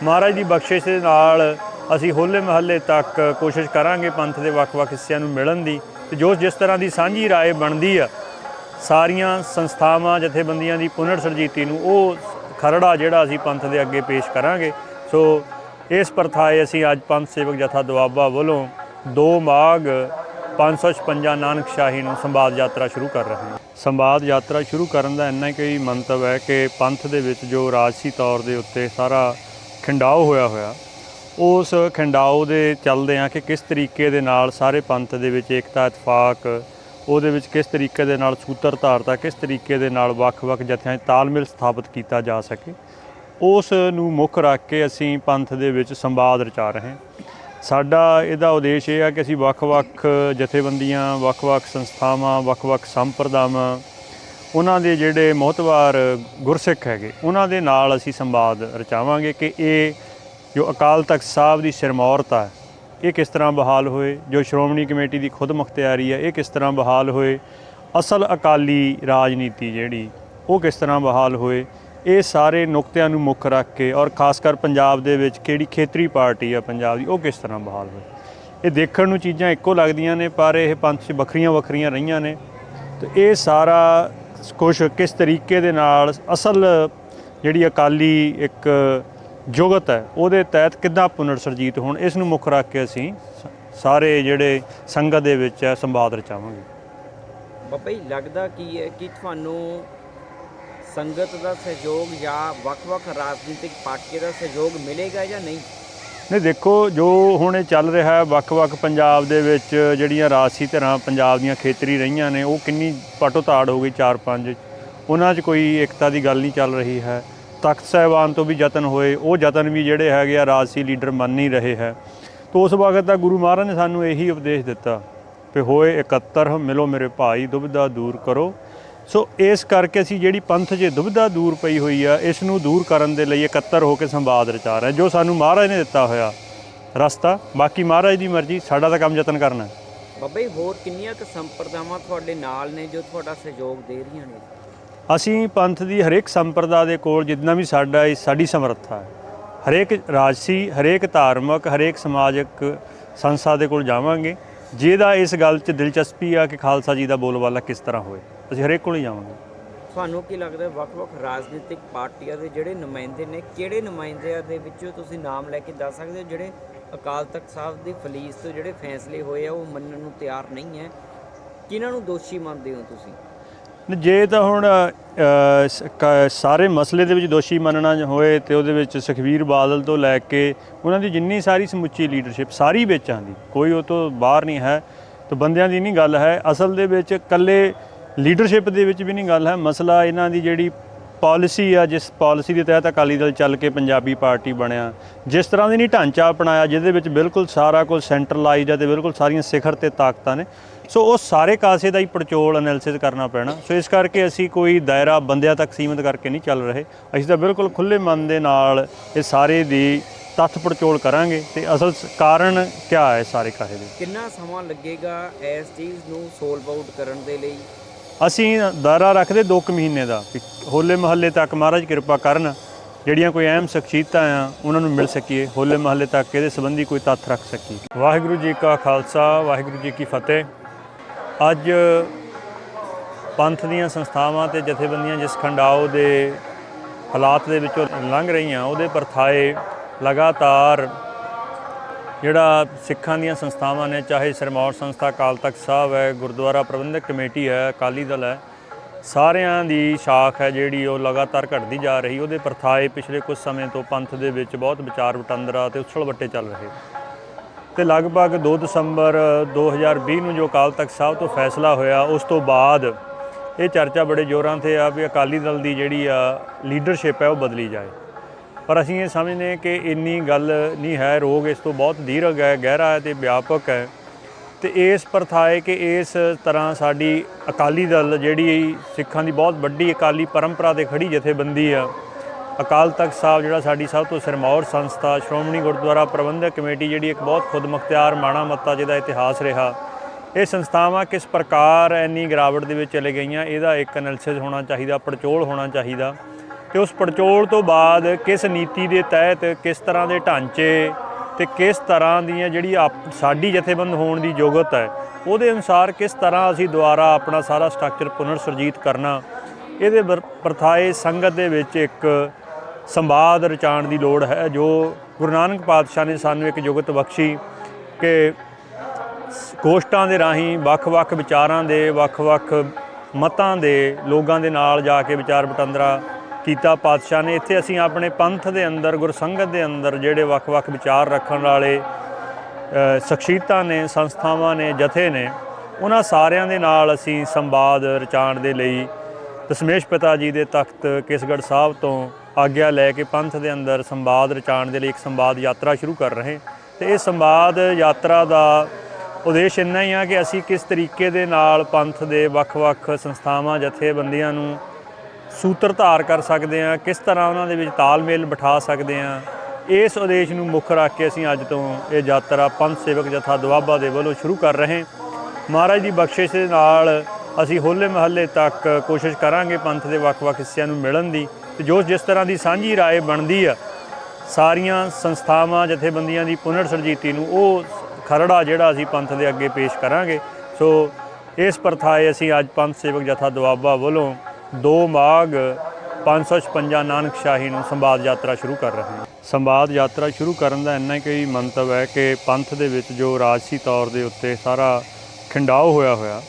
Speaker 1: ਮਹਾਰਾਜ ਦੀ ਬਖਸ਼ਿਸ਼ ਦੇ ਨਾਲ ਅਸੀਂ ਹੋਲੇ ਮਹੱਲੇ ਤੱਕ ਕੋਸ਼ਿਸ਼ ਕਰਾਂਗੇ ਪੰਥ ਦੇ ਵੱਖ-ਵੱਖ ਹਿੱਸਿਆਂ ਨੂੰ ਮਿਲਣ ਦੀ। ਤੇ ਜੋ ਜਿਸ ਤਰ੍ਹਾਂ ਦੀ ਸਾਂਝੀ رائے ਬਣਦੀ ਆ ਸਾਰੀਆਂ ਸੰਸਥਾਵਾਂ ਜਥੇਬੰਦੀਆਂ ਦੀ ਪੁਨਰ ਸਰਜੀਤੀ ਨੂੰ ਉਹ ਖਰੜਾ ਜਿਹੜਾ ਅਸੀਂ ਪੰਥ ਦੇ ਅੱਗੇ ਪੇਸ਼ ਕਰਾਂਗੇ ਸੋ ਇਸ ਪ੍ਰਥਾਏ ਅਸੀਂ ਅੱਜ ਪੰਥ ਸੇਵਕ ਜਥਾ ਦੁਆਬਾ ਵੱਲੋਂ 2 ਮਾਘ 556 ਨਾਨਕ ਸ਼ਾਹੀ ਨੂੰ ਸੰਵਾਦ ਯਾਤਰਾ ਸ਼ੁਰੂ ਕਰ ਰਹੇ ਹਾਂ ਸੰਵਾਦ ਯਾਤਰਾ ਸ਼ੁਰੂ ਕਰਨ ਦਾ ਇੰਨਾ ਕੋਈ ਮੰਤਵ ਹੈ ਕਿ ਪੰਥ ਦੇ ਵਿੱਚ ਜੋ ਰਾਜਸੀ ਤੌਰ ਦੇ ਉੱਤੇ ਸਾਰਾ ਖਿੰਡਾਓ ਹੋਇਆ ਹੋਇਆ ਉਸ ਖਿੰਡਾਓ ਦੇ ਚੱਲਦੇ ਆ ਕਿ ਕਿਸ ਤਰੀਕੇ ਦੇ ਨਾਲ ਸਾਰੇ ਪੰਥ ਦੇ ਵਿੱਚ ਏਕਤਾ, ਇਤਫਾਕ, ਉਹਦੇ ਵਿੱਚ ਕਿਸ ਤਰੀਕੇ ਦੇ ਨਾਲ ਸੂਤਰ ਧਾਰਤਾ ਕਿਸ ਤਰੀਕੇ ਦੇ ਨਾਲ ਵੱਖ-ਵੱਖ ਜਥਿਆਂ 'ਚ ਤਾਲਮੇਲ ਸਥਾਪਿਤ ਕੀਤਾ ਜਾ ਸਕੇ, ਉਸ ਨੂੰ ਮੁੱਖ ਰੱਖ ਕੇ ਅਸੀਂ ਪੰਥ ਦੇ ਵਿੱਚ ਸੰਵਾਦ ਰਚਾ ਰਹੇ ਹਾਂ। ਸਾਡਾ ਇਹਦਾ ਉਦੇਸ਼ ਇਹ ਆ ਕਿ ਅਸੀਂ ਵੱਖ-ਵੱਖ ਜਥੇਬੰਦੀਆਂ, ਵੱਖ-ਵੱਖ ਸੰਸਥਾਵਾਂ, ਵੱਖ-ਵੱਖ ਸੰਪਰਦਾਵਾਂ, ਉਹਨਾਂ ਦੇ ਜਿਹੜੇ ਮੋਹਤਵਾਰ ਗੁਰਸਿੱਖ ਹੈਗੇ, ਉਹਨਾਂ ਦੇ ਨਾਲ ਅਸੀਂ ਸੰਵਾਦ ਰਚਾਵਾਂਗੇ ਕਿ ਇਹ ਜੋ ਅਕਾਲ ਤਖਤ ਸਾਹਿਬ ਦੀ ਸਿਰਮੌਰਤ ਹੈ ਇਹ ਕਿਸ ਤਰ੍ਹਾਂ ਬਹਾਲ ਹੋਏ? ਜੋ ਸ਼੍ਰੋਮਣੀ ਕਮੇਟੀ ਦੀ ਖੁਦ ਮੁਖਤਿਆਰੀ ਹੈ ਇਹ ਕਿਸ ਤਰ੍ਹਾਂ ਬਹਾਲ ਹੋਏ? ਅਸਲ ਅਕਾਲੀ ਰਾਜਨੀਤੀ ਜਿਹੜੀ, ਉਹ ਕਿਸ ਤਰ੍ਹਾਂ ਬਹਾਲ ਹੋਏ? ਇਹ ਸਾਰੇ ਨੁਕਤਿਆਂ ਨੂੰ ਮੁੱਖ ਰੱਖ ਕੇ ਔਰ ਖਾਸ ਕਰ ਪੰਜਾਬ ਦੇ ਵਿੱਚ ਕਿਹੜੀ ਖੇਤਰੀ ਪਾਰਟੀ ਆ ਪੰਜਾਬ ਦੀ, ਉਹ ਕਿਸ ਤਰ੍ਹਾਂ ਬਹਾਲ ਹੋਈ ਇਹ ਦੇਖਣ ਨੂੰ ਚੀਜ਼ਾਂ ਇੱਕੋ ਲੱਗਦੀਆਂ ਨੇ, ਪਰ ਇਹ ਪੰਥ 'ਚ ਵੱਖਰੀਆਂ ਵੱਖਰੀਆਂ ਰਹੀਆਂ ਨੇ। ਤੇ ਇਹ ਸਾਰਾ ਕੁਛ ਕਿਸ ਤਰੀਕੇ ਦੇ ਨਾਲ ਅਸਲ ਜਿਹੜੀ ਅਕਾਲੀ ਇੱਕ ਜੁਗਤ ਹੈ ਉਹਦੇ ਤਹਿਤ ਕਿੱਦਾਂ ਪੁਨਰ ਸਰਜੀਤ ਹੋਣ ਇਸ ਨੂੰ ਮੁੱਖ ਰੱਖ ਕੇ ਅਸੀਂ ਸਾਰੇ ਜਿਹੜੇ ਸੰਗਤ ਦੇ ਵਿੱਚ ਹੈ ਸੰਵਾਦ ਰਚਾਵਾਂਗੇ।
Speaker 2: ਬਾਬਾ ਜੀ ਲੱਗਦਾ ਕੀ ਹੈ ਕਿ ਤੁਹਾਨੂੰ ਸੰਗਤ ਦਾ ਸਹਿਯੋਗ ਜਾਂ ਵੱਖ-ਵੱਖ ਰਾਜਨੀਤਿਕ ਪਾਰਟੀਆਂ ਦਾ ਸਹਿਯੋਗ ਮਿਲੇਗਾ ਜਾਂ ਨਹੀਂ?
Speaker 1: ਨਹੀਂ ਦੇਖੋ ਜੋ ਹੁਣ ਇਹ ਚੱਲ ਰਿਹਾ ਹੈ ਵੱਖ-ਵੱਖ ਪੰਜਾਬ ਦੇ ਵਿੱਚ ਜਿਹੜੀਆਂ ਰਾਜਸੀ ਧਿਰਾਂ ਪੰਜਾਬ ਦੀਆਂ ਖੇਤਰੀ ਰਹੀਆਂ ਨੇ ਉਹ ਕਿੰਨੀ ਪਾਟੋ ਤਾੜ ਹੋ ਗਈ 4-5 ਉਹਨਾਂ 'ਚ ਕੋਈ ਏਕਤਾ ਦੀ ਗੱਲ ਨਹੀਂ ਚੱਲ ਰਹੀ ਹੈ। ਤਖਤ ਸਾਹਿਬਾਨ ਤੋਂ ਵੀ ਯਤਨ ਹੋਏ, ਉਹ ਯਤਨ ਵੀ ਜਿਹੜੇ ਹੈਗੇ ਆ ਰਾਜਸੀ ਲੀਡਰ ਮੰਨ ਨਹੀਂ ਰਹੇ ਹੈ। ਤੋ ਉਸ ਵਕਤ ਦਾ ਗੁਰੂ ਮਹਾਰਾਜ ਨੇ ਸਾਨੂੰ ਇਹੀ ਉਪਦੇਸ਼ ਦਿੱਤਾ ਕਿ ਹੋਏ ਇਕੱਤਰ, ਮਿਲੋ ਮੇਰੇ ਭਾਈ, ਦੁਬਿਧਾ ਦੂਰ ਕਰੋ। ਸੋ ਇਸ ਕਰਕੇ ਅਸੀਂ ਜਿਹੜੀ ਪੰਥ 'ਚ ਦੁਬਿਧਾ ਦੂਰ ਪਈ ਹੋਈ ਆ, ਇਸ ਨੂੰ ਦੂਰ ਕਰਨ ਦੇ ਲਈ ਇਕੱਤਰ ਹੋ ਕੇ ਸੰਵਾਦ ਰਚਾ ਰਹੇ ਜੋ ਸਾਨੂੰ ਮਹਾਰਾਜ ਨੇ ਦਿੱਤਾ ਹੋਇਆ ਰਸਤਾ। ਬਾਕੀ ਮਹਾਰਾਜ ਦੀ ਮਰਜ਼ੀ, ਸਾਡਾ ਤਾਂ ਕੰਮ ਯਤਨ ਕਰਨਾ
Speaker 2: ਬਾਬਾ ਜੀ, ਹੋਰ ਕਿੰਨੀਆਂ ਕੁ ਸੰਪਰਦਾਵਾਂ ਤੁਹਾਡੇ ਨਾਲ ਨੇ ਜੋ ਤੁਹਾਡਾ ਸਹਿਯੋਗ ਦੇ ਰਹੀਆਂ ਨੇ?
Speaker 1: ਅਸੀਂ ਪੰਥ ਦੀ ਹਰੇਕ ਸੰਪਰਦਾ ਦੇ ਕੋਲ ਜਿੰਨਾ ਵੀ ਸਾਡਾ ਸਾਡੀ ਸਮਰੱਥਾ ਹੈ, ਹਰੇਕ ਰਾਜਸੀ, ਹਰੇਕ ਧਾਰਮਿਕ, ਹਰੇਕ ਸਮਾਜਿਕ ਸੰਸਥਾ ਦੇ ਕੋਲ ਜਾਵਾਂਗੇ, ਜਿਹਦਾ ਇਸ ਗੱਲ 'ਚ ਦਿਲਚਸਪੀ ਆ ਕਿ ਖਾਲਸਾ ਜੀ ਦਾ ਬੋਲਬਾਲਾ ਕਿਸ ਤਰ੍ਹਾਂ ਹੋਏ, ਅਸੀਂ ਹਰੇਕ ਕੋਲ ਹੀ ਜਾਵਾਂਗੇ।
Speaker 2: ਤੁਹਾਨੂੰ ਕੀ ਲੱਗਦਾ ਵੱਖ-ਵੱਖ ਰਾਜਨੀਤਿਕ ਪਾਰਟੀਆਂ ਦੇ ਜਿਹੜੇ ਨੁਮਾਇੰਦੇ ਨੇ, ਕਿਹੜੇ ਨੁਮਾਇੰਦਿਆਂ ਦੇ ਵਿੱਚੋਂ ਤੁਸੀਂ ਨਾਮ ਲੈ ਕੇ ਦੱਸ ਸਕਦੇ ਹੋ, ਜਿਹੜੇ ਅਕਾਲ ਤਖਤ ਸਾਹਿਬ ਦੀ ਫਲੀਸ ਤੋਂ ਜਿਹੜੇ ਫੈਸਲੇ ਹੋਏ ਆ, ਉਹ ਮੰਨਣ ਨੂੰ ਤਿਆਰ ਨਹੀਂ ਹੈ? ਕਿਹਨਾਂ ਨੂੰ ਦੋਸ਼ੀ ਮੰਨਦੇ ਹੋ ਤੁਸੀਂ?
Speaker 1: ਜੇ ਤਾਂ ਹੁਣ ਕ- ਸਾਰੇ ਮਸਲੇ ਦੇ ਵਿੱਚ ਦੋਸ਼ੀ ਮੰਨਣਾ ਹੋਏ ਤੇ ਉਹਦੇ ਵਿੱਚ ਸੁਖਵੀਰ ਬਾਦਲ ਤੋਂ ਲੈ ਕੇ ਉਹਨਾਂ ਦੀ ਜਿੰਨੀ ਸਾਰੀ ਸਮੁੱਚੀ ਲੀਡਰਸ਼ਿਪ ਸਾਰੀ ਵਿੱਚ ਆਂਦੀ ਕੋਈ ਉਹ ਤੋਂ ਬਾਹਰ ਨਹੀਂ ਹੈ, ਤਾਂ ਬੰਦਿਆਂ ਦੀ ਨਹੀਂ ਗੱਲ ਹੈ। ਅਸਲ ਦੇ ਵਿੱਚ ਇਕੱਲੇ ਲੀਡਰਸ਼ਿਪ ਦੇ ਵਿੱਚ ਵੀ ਨਹੀਂ ਗੱਲ ਹੈ। ਮਸਲਾ ਇਹਨਾਂ ਦੀ ਜਿਹੜੀ ਪਾਲਿਸੀ ਆ, ਜਿਸ ਪਾਲਿਸੀ ਦੇ ਤਹਿਤ ਅਕਾਲੀ ਦਲ ਚੱਲ ਕੇ ਪੰਜਾਬੀ ਪਾਰਟੀ ਬਣਿਆ, ਜਿਸ ਤਰ੍ਹਾਂ ਦੀ ਨਹੀਂ ਢਾਂਚਾ ਅਪਣਾਇਆ, ਜਿਹਦੇ ਵਿੱਚ ਬਿਲਕੁਲ ਸਾਰਾ ਕੁਝ ਸੈਂਟਰਲਾਈਜ਼ਡ ਹੈ ਤੇ ਬਿਲਕੁਲ ਸਾਰੀਆਂ ਸਿਖਰ ਤੇ ਤਾਕਤਾਂ ਨੇ ਸੋ ਉਹ ਸਾਰੇ ਕਾਸੇ ਦਾ ਹੀ ਪੜਚੋਲ ਐਨਾਲਿਸਿਸ ਕਰਨਾ ਪੈਣਾ। ਸੋ ਇਸ ਕਰਕੇ ਅਸੀਂ ਕੋਈ ਦਾਇਰਾ ਬੰਦਿਆਂ ਤੱਕ ਸੀਮਿਤ ਕਰਕੇ ਨਹੀਂ ਚੱਲ ਰਹੇ। ਅਸੀਂ ਤਾਂ ਬਿਲਕੁਲ ਖੁੱਲੇ ਮਨ ਦੇ ਨਾਲ ਇਹ ਸਾਰੇ ਦੀ ਤੱਥ ਪੜਚੋਲ ਕਰਾਂਗੇ ਤੇ ਅਸਲ ਕਾਰਨ ਕੀ ਹੈ ਸਾਰੇ ਕਾਸੇ ਦੇ?
Speaker 2: ਕਿੰਨਾ ਸਮਾਂ ਲੱਗੇਗਾ ਇਸ ਚੀਜ਼ ਨੂੰ ਸੋਲਵ ਆਊਟ ਕਰਨ ਦੇ ਲਈ?
Speaker 1: ਅਸੀਂ ਦਾਇਰਾ ਰੱਖਦੇ 2 ਮਹੀਨੇ ਦਾ ਹੋਲੇ ਮਹੱਲੇ ਤੱਕ ਮਹਾਰਾਜ ਕਿਰਪਾ ਕਰਨ ਜਿਹੜੀਆਂ ਕੋਈ ਅਹਿਮ ਸ਼ਖਸੀਅਤਾਂ ਆ ਉਹਨਾਂ ਨੂੰ ਮਿਲ ਸਕੀਏ। ਹੋਲੇ ਮਹੱਲੇ ਤੱਕ ਇਹਦੇ ਸੰਬੰਧੀ ਕੋਈ ਤੱਥ ਰੱਖ ਸਕੀਏ। ਵਾਹਿਗੁਰੂ ਜੀ ਕਾ ਖਾਲਸਾ ਵਾਹਿਗੁਰੂ ਜੀ ਕੀ ਫਤਿਹ। ਅੱਜ ਪੰਥ ਦੀਆਂ ਸੰਸਥਾਵਾਂ ਤੇ ਜਥੇਬੰਦੀਆਂ ਜਿਸ ਖੰਡਾਓ ਦੇ ਹਾਲਾਤ ਦੇ ਵਿੱਚੋਂ ਲੰਘ ਰਹੀਆਂ, ਉਹਦੇ ਪਰਥਾਏ ਲਗਾਤਾਰ ਜਿਹੜਾ ਸਿੱਖਾਂ ਦੀਆਂ ਸੰਸਥਾਵਾਂ ਨੇ, ਚਾਹੇ ਸਰਮੌਰ ਸੰਸਥਾ, ਅਕਾਲ ਤਖਤ ਸਾਹਿਬ ਹੈ, ਗੁਰਦੁਆਰਾ ਪ੍ਰਬੰਧਕ ਕਮੇਟੀ ਹੈ, ਅਕਾਲੀ ਦਲ ਹੈ, ਸਾਰਿਆਂ ਦੀ ਸ਼ਾਖ ਹੈ ਜਿਹੜੀ ਉਹ ਲਗਾਤਾਰ ਘਟਦੀ ਜਾ ਰਹੀ। ਉਹਦੇ ਪਰਥਾਏ ਪਿਛਲੇ ਕੁਝ ਸਮੇਂ ਤੋਂ ਪੰਥ ਦੇ ਵਿੱਚ ਬਹੁਤ ਵਿਚਾਰ ਵਟਾਂਦਰਾ ਤੇ ਉਛਲ ਵੱਟੇ ਚੱਲ ਰਹੇ। ਤੇ ਲਗਭਗ 2 ਦਸੰਬਰ 2020 ਨੂੰ ਜੋ ਅਕਾਲ ਤਖਤ ਸਾਹਿਬ ਤੋਂ ਫੈਸਲਾ ਹੋਇਆ, ਉਸ ਤੋਂ ਬਾਅਦ ਇਹ ਚਰਚਾ ਬੜੇ ਜ਼ੋਰਾਂ ਤੇ ਆ ਵੀ ਅਕਾਲੀ ਦਲ ਦੀ ਜਿਹੜੀ ਆ ਲੀਡਰਸ਼ਿਪ ਹੈ ਉਹ ਬਦਲੀ ਜਾਏ। ਪਰ ਅਸੀਂ ਇਹ ਸਮਝਦੇ ਕਿ ਇੰਨੀ ਗੱਲ ਨਹੀਂ ਹੈ, ਰੋਗ ਇਸ ਤੋਂ ਬਹੁਤ ਦੀਰਘ ਹੈ ਗਹਿਰਾ ਹੈ ਤੇ ਵਿਆਪਕ ਹੈ। ਤੇ ਇਸ ਪ੍ਰਥਾਏ ਕਿ ਇਸ ਤਰ੍ਹਾਂ ਸਾਡੀ ਅਕਾਲੀ ਦਲ ਜਿਹੜੀ ਸਿੱਖਾਂ ਦੀ ਬਹੁਤ ਵੱਡੀ ਅਕਾਲੀ ਪਰੰਪਰਾ ਤੇ ਖੜੀ ਜਥੇਬੰਦੀ ਆ ਅਕਾਲ ਤਖਤ ਸਾਹਿਬ, ਜਿਹੜਾ ਸਾਡੀ ਸਭ ਤੋਂ ਸਿਰਮੌਰ ਸੰਸਥਾ, ਸ਼੍ਰੋਮਣੀ ਗੁਰਦੁਆਰਾ ਪ੍ਰਬੰਧਕ ਕਮੇਟੀ, ਜਿਹੜੀ ਇੱਕ ਬਹੁਤ ਖੁਦਮੁਖਤਿਆਰ, ਮਾਣਾ ਮੱਤਾ ਜਿਹਦਾ ਇਤਿਹਾਸ ਰਿਹਾ, ਇਹ ਸੰਸਥਾਵਾਂ ਕਿਸ ਪ੍ਰਕਾਰ ਇੰਨੀ ਗਿਰਾਵਟ ਦੇ ਵਿੱਚ ਚਲੇ ਗਈਆਂ, ਇਹਦਾ ਇੱਕ ਐਨਾਲਿਸਿਸ ਹੋਣਾ ਚਾਹੀਦਾ, ਪੜਚੋਲ ਹੋਣਾ ਚਾਹੀਦਾ ਤੇ ਉਸ ਪੜਚੋਲ ਤੋਂ ਬਾਅਦ ਕਿਸ ਨੀਤੀ ਦੇ ਤਹਿਤ ਕਿਸ ਤਰ੍ਹਾਂ ਦੇ ਢਾਂਚੇ ਤੇ ਕਿਸ ਤਰ੍ਹਾਂ ਦੀਆਂ ਜਿਹੜੀ ਆਪ- ਸਾਡੀ ਜਥੇਬੰਦ ਹੋਣ ਦੀ ਯੋਗਤ ਹੈ, ਉਹਦੇ ਅਨੁਸਾਰ ਕਿਸ ਤਰ੍ਹਾਂ ਅਸੀਂ ਦੁਬਾਰਾ ਆਪਣਾ ਸਾਰਾ ਸਟਰਕਚਰ ਪੁਨਰ ਸੁਰਜੀਤ ਕਰਨਾ, ਇਹਦੇ ਵਰ- ਪ੍ਰਥਾਏ ਸੰਗਤ ਦੇ ਵਿੱਚ ਇੱਕ ਸੰਵਾਦ ਰਚਾਉਣ ਦੀ ਲੋੜ ਹੈ, ਜੋ ਗੁਰੂ ਨਾਨਕ ਪਾਤਸ਼ਾਹ ਨੇ ਸਾਨੂੰ ਇੱਕ ਜੁਗਤ ਬਖਸ਼ੀ ਕਿ ਗੋਸ਼ਟਾਂ ਦੇ ਰਾਹੀਂ ਵੱਖ-ਵੱਖ ਵਿਚਾਰਾਂ ਦੇ, ਵੱਖ-ਵੱਖ ਮਤਾਂ ਦੇ, ਲੋਕਾਂ ਦੇ ਨਾਲ ਜਾ ਕੇ ਵਿਚਾਰ ਵਟਾਂਦਰਾ ਕੀਤਾ। ਪਾਤਸ਼ਾਹ ਨੇ ਇੱਥੇ ਅਸੀਂ ਆਪਣੇ ਪੰਥ ਦੇ ਅੰਦਰ ਗੁਰਸੰਗਤ ਦੇ ਅੰਦਰ ਜਿਹੜੇ ਵੱਖ-ਵੱਖ ਵਿਚਾਰ ਰੱਖਣ ਵਾਲੇ ਸ਼ਖਸੀਅਤਾਂ ਨੇ, ਸੰਸਥਾਵਾਂ ਨੇ, ਜਥੇ ਨੇ, ਉਹਨਾਂ ਸਾਰਿਆਂ ਦੇ ਨਾਲ ਅਸੀਂ ਸੰਵਾਦ ਰਚਾਉਣ ਦੇ ਲਈ ਦਸ਼ਮੇਸ਼ ਪਿਤਾ ਜੀ ਦੇ ਤਖਤ ਕਿਸਗੜ੍ਹ ਸਾਹਿਬ ਤੋਂ ਆਗਿਆ ਲੈ ਕੇ ਪੰਥ ਦੇ ਅੰਦਰ ਸੰਵਾਦ ਰਚਾਉਣ ਦੇ ਲਈ ਇੱਕ ਸੰਵਾਦ ਯਾਤਰਾ ਸ਼ੁਰੂ ਕਰ ਰਹੇ ਤੇ ਇਹ ਸੰਵਾਦ ਯਾਤਰਾ ਦਾ ਉਦੇਸ਼ ਇੰਨਾ ਹੀ ਆ ਕਿ ਅਸੀਂ ਕਿਸ ਤਰੀਕੇ ਦੇ ਨਾਲ ਪੰਥ ਦੇ ਵੱਖ-ਵੱਖ ਸੰਸਥਾਵਾਂ, ਜਥੇਬੰਦੀਆਂ ਨੂੰ ਸੂਤਰ ਧਾਰ ਕਰ ਸਕਦੇ ਹਾਂ, ਕਿਸ ਤਰ੍ਹਾਂ ਉਹਨਾਂ ਦੇ ਵਿੱਚ ਤਾਲਮੇਲ ਬਿਠਾ ਸਕਦੇ ਹਾਂ, ਇਸ ਉਦੇਸ਼ ਨੂੰ ਮੁੱਖ ਰੱਖ ਕੇ ਅਸੀਂ ਅੱਜ ਤੋਂ ਇਹ ਯਾਤਰਾ ਪੰਥ ਸੇਵਕ ਜਥਾ ਦੁਆਬਾ ਦੇ ਵੱਲੋਂ ਸ਼ੁਰੂ ਕਰ ਰਹੇ ਮਹਾਰਾਜ ਦੀ ਬਖਸ਼ਿਸ਼ ਦੇ ਨਾਲ ਅਸੀਂ ਹੋਲੇ ਮਹੱਲੇ ਤੱਕ ਕੋਸ਼ਿਸ਼ ਕਰਾਂਗੇ ਪੰਥ ਦੇ ਵੱਖ-ਵੱਖ ਹਿੱਸਿਆਂ ਨੂੰ ਮਿਲਣ ਦੀ। ਤੇ ਜੋ ਜਿਸ ਤਰ੍ਹਾਂ ਦੀ ਸਾਂਝੀ ਰਾਏ ਬਣਦੀ ਆ, ਸਾਰੀਆਂ ਸੰਸਥਾਵਾਂ, ਜਥੇਬੰਦੀਆਂ ਦੀ ਪੁਨਰ ਸਰਜੀਤੀ ਨੂੰ ਉਹ ਖਰੜਾ ਜਿਹੜਾ ਅਸੀਂ ਪੰਥ ਦੇ ਅੱਗੇ ਪੇਸ਼ ਕਰਾਂਗੇ। ਸੋ ਇਸ ਪ੍ਰਥਾਏ ਅਸੀਂ ਅੱਜ ਪੰਥ ਸੇਵਕ ਜਥਾ ਦੁਆਬਾ ਵੱਲੋਂ 2 ਮਾਘ 556 ਨਾਨਕ ਸ਼ਾਹੀ ਨੂੰ ਸੰਵਾਦ ਯਾਤਰਾ ਸ਼ੁਰੂ ਕਰ ਰਹੇ ਹਾਂ। ਸੰਵਾਦ ਯਾਤਰਾ ਸ਼ੁਰੂ ਕਰਨ ਦਾ ਇੰਨਾ ਹੀ ਮੰਤਵ ਹੈ ਕਿ ਪੰਥ ਦੇ ਵਿੱਚ ਜੋ ਰਾਜਸੀ ਤੌਰ ਦੇ ਉੱਤੇ ਸਾਰਾ ਖਿੰਡਾਓ ਹੋਇਆ ਹੋਇਆ